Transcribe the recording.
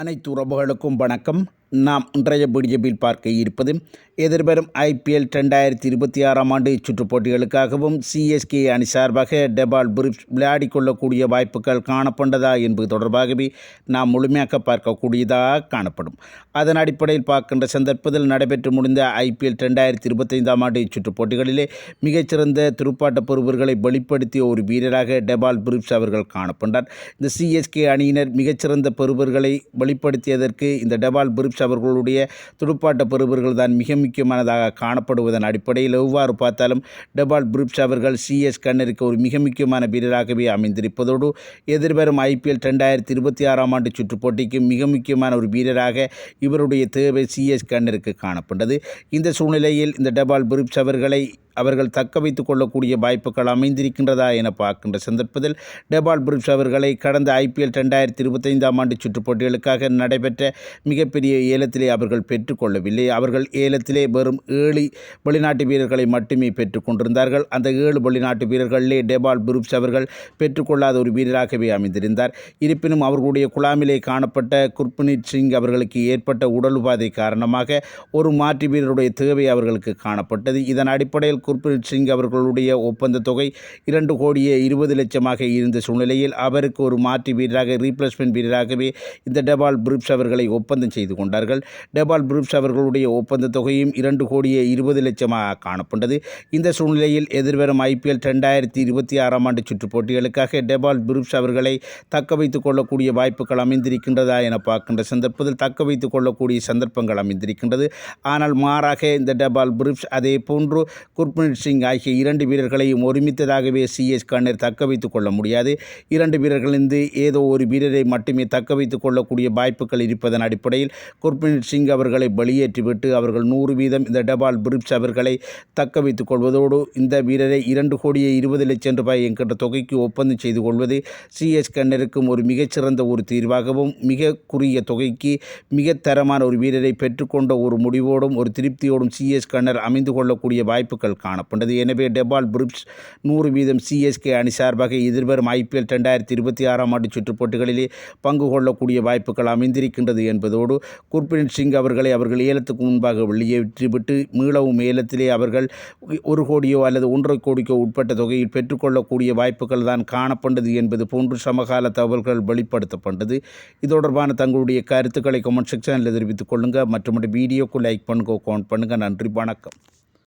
அனைத்து உறவுகளுக்கும் வணக்கம். நாம் இன்றைய பிடிஜபில் பார்க்க இருப்பது எதிர்வரும் ஐபிஎல் ரெண்டாயிரத்தி இருபத்தி ஆறாம் ஆண்டு சுற்றுப் போட்டிகளுக்காகவும் சிஎஸ்கே அணி சார்பாக டெபால் புரிப்ஸ் விளையாடிக்கொள்ளக்கூடிய வாய்ப்புகள் காணப்பட்டதா என்பது தொடர்பாகவே நாம் முழுமையாக பார்க்கக்கூடியதாக காணப்படும். அதன் அடிப்படையில் பார்க்கின்ற சந்தர்ப்பத்தில் நடைபெற்று முடிந்த ஐபிஎல் ரெண்டாயிரத்தி இருபத்தைந்தாம் ஆண்டு சுற்றுப் போட்டிகளிலே மிகச்சிறந்த துடுப்பாட்ட பொறுப்புகளை வெளிப்படுத்திய ஒரு வீரராக டெபால் புரிப்ஸ் அவர்கள் காணப்பட்டார். இந்த சிஎஸ்கே அணியினர் மிகச்சிறந்த பொறுப்புகளை வெளிப்படுத்தியதற்கு இந்த டெபால் புரிப்ஸ் அவர்களுடைய துடுப்பாட்ட பெறுவர்கள் தான் மிக முக்கியமானதாக காணப்படுவதன் அடிப்படையில் எவ்வாறு பார்த்தாலும் டெபால் புரிப்ஸ் அவர்கள் சிஎஸ் கண்ணருக்கு ஒரு மிக முக்கியமான வீரராகவே அமைந்திருப்பதோடு எதிர்வரும் ஐபிஎல் ரெண்டாயிரத்தி இருபத்தி ஆறாம் ஆண்டு சுற்றுப் போட்டிக்கு மிக முக்கியமான ஒரு வீரராக இவருடைய தேவை சிஎஸ் கண்ணருக்கு காணப்பட்டது. இந்த சூழ்நிலையில் இந்த டெபால் புரிப்ஸ் அவர்களை அவர்கள் தக்க வைத்துக் கொள்ளக்கூடிய வாய்ப்புகள் அமைந்திருக்கின்றதா என பார்க்கின்ற சந்தர்ப்பத்தில் டெபால் புரிப்ஸ் அவர்களை கடந்த ஐபிஎல் ரெண்டாயிரத்தி இருபத்தைந்தாம் ஆண்டு சுற்றுப் போட்டிகளுக்காக நடைபெற்ற மிகப்பெரிய ஏலத்திலே அவர்கள் பெற்றுக்கொள்ளவில்லை. அவர்கள் ஏலத்திலே வெறும் ஏழு வெளிநாட்டு வீரர்களை மட்டுமே பெற்றுக்கொண்டிருந்தார்கள். அந்த ஏழு வெளிநாட்டு வீரர்களிலே டெபால் புரிப்ஸ் அவர்கள் பெற்றுக்கொள்ளாத ஒரு வீரராகவே அமைந்திருந்தார். இருப்பினும் அவர்களுடைய குழாமிலே காணப்பட்ட குர்பனீத் சிங் அவர்களுக்கு ஏற்பட்ட உடல் உபாதை காரணமாக ஒரு மாற்று வீரருடைய தேவை அவர்களுக்கு காணப்பட்டது. இதன் அடிப்படையில் குர்பீத் சிங் அவர்களுடைய ஒப்பந்த தொகை இரண்டு கோடியே இருபது லட்சமாக இருந்த சூழ்நிலையில் அவருக்கு ஒரு மாற்று வீரராக ரீப்ளேஸ்மெண்ட் வீரராகவே இந்த டெபால் புரூப்ஸ் அவர்களை ஒப்பந்தம் செய்து கொண்டார்கள். டெபால் புரூப்ஸ் அவர்களுடைய ஒப்பந்த தொகையும் இரண்டு கோடியே இருபது லட்சமாக காணப்பட்டது. இந்த சூழ்நிலையில் எதிர்வரும் ஐபிஎல் ரெண்டாயிரத்தி இருபத்தி ஆறாம் ஆண்டு சுற்றுப் போட்டிகளுக்காக டெபால் புரூப்ஸ் அவர்களை தக்க வைத்துக் கொள்ளக்கூடிய வாய்ப்புகள் அமைந்திருக்கின்றதா என பார்க்கின்ற சந்தர்ப்பத்தில் தக்க வைத்துக் கொள்ளக்கூடிய சந்தர்ப்பங்கள் அமைந்திருக்கின்றது. ஆனால் மாறாக இந்த டெபால் புரூப்ஸ் அதே போன்று குர்பனீத் சிங் ஆகிய இரண்டு வீரர்களையும் ஒருமித்ததாகவே சிஎஸ் கண்ணர் தக்க வைத்துக் கொள்ள முடியாது. இரண்டு வீரர்களிருந்து ஏதோ ஒரு வீரரை மட்டுமே தக்க வைத்துக் கொள்ளக்கூடிய வாய்ப்புகள் இருப்பதன் அடிப்படையில் குர்பனீத் சிங் அவர்களை வெளியேற்றிவிட்டு அவர்கள் நூறு வீதம் இந்த டபால் பிரிப்ஸ் அவர்களை தக்க வைத்துக் கொள்வதோடு இந்த வீரரை இரண்டு கோடியே இருபது லட்சம் ரூபாய் என்கின்ற தொகைக்கு ஒப்பந்தம் செய்து கொள்வது சிஎஸ் கண்ணருக்கும் ஒரு மிகச்சிறந்த ஒரு தீர்வாகவும் மிக குறுகிய தொகைக்கு மிக தரமான ஒரு வீரரை பெற்றுக்கொண்ட ஒரு முடிவோடும் ஒரு திருப்தியோடும் சிஎஸ் கண்ணர் அமைந்து கொள்ளக்கூடிய வாய்ப்புகள் காணப்பட்டது. எனவே டெபால் புரிப்ஸ் நூறு வீதம் சிஎஸ்கே அணி சார்பாக எதிர்வரும் ஐபிஎல் ரெண்டாயிரத்தி இருபத்தி ஆறாம் ஆண்டு சுற்றுப் போட்டிகளிலே பங்கு கொள்ளக்கூடிய வாய்ப்புகள் அமைந்திருக்கின்றது என்பதோடு குர்பிரீத் சிங் அவர்களை அவர்கள் ஏலத்துக்கு முன்பாக வெளியேற்றிவிட்டு மீளவும் ஏலத்திலே அவர்கள் ஒரு கோடியோ அல்லது ஒன்றரை கோடிக்கோ உட்பட்ட தொகையில் பெற்றுக்கொள்ளக்கூடிய வாய்ப்புகள் தான் காணப்பட்டது என்பது போன்று சமகால தகவல்கள் வெளிப்படுத்தப்பட்டது. இது தொடர்பான தங்களுடைய கருத்துக்களை கமெண்ட் செக்ஷனில் தெரிவித்துக் கொள்ளுங்கள் மற்றும் வீடியோக்கு லைக் பண்ணுங்க கமெண்ட் பண்ணுங்கள் நன்றி வணக்கம்.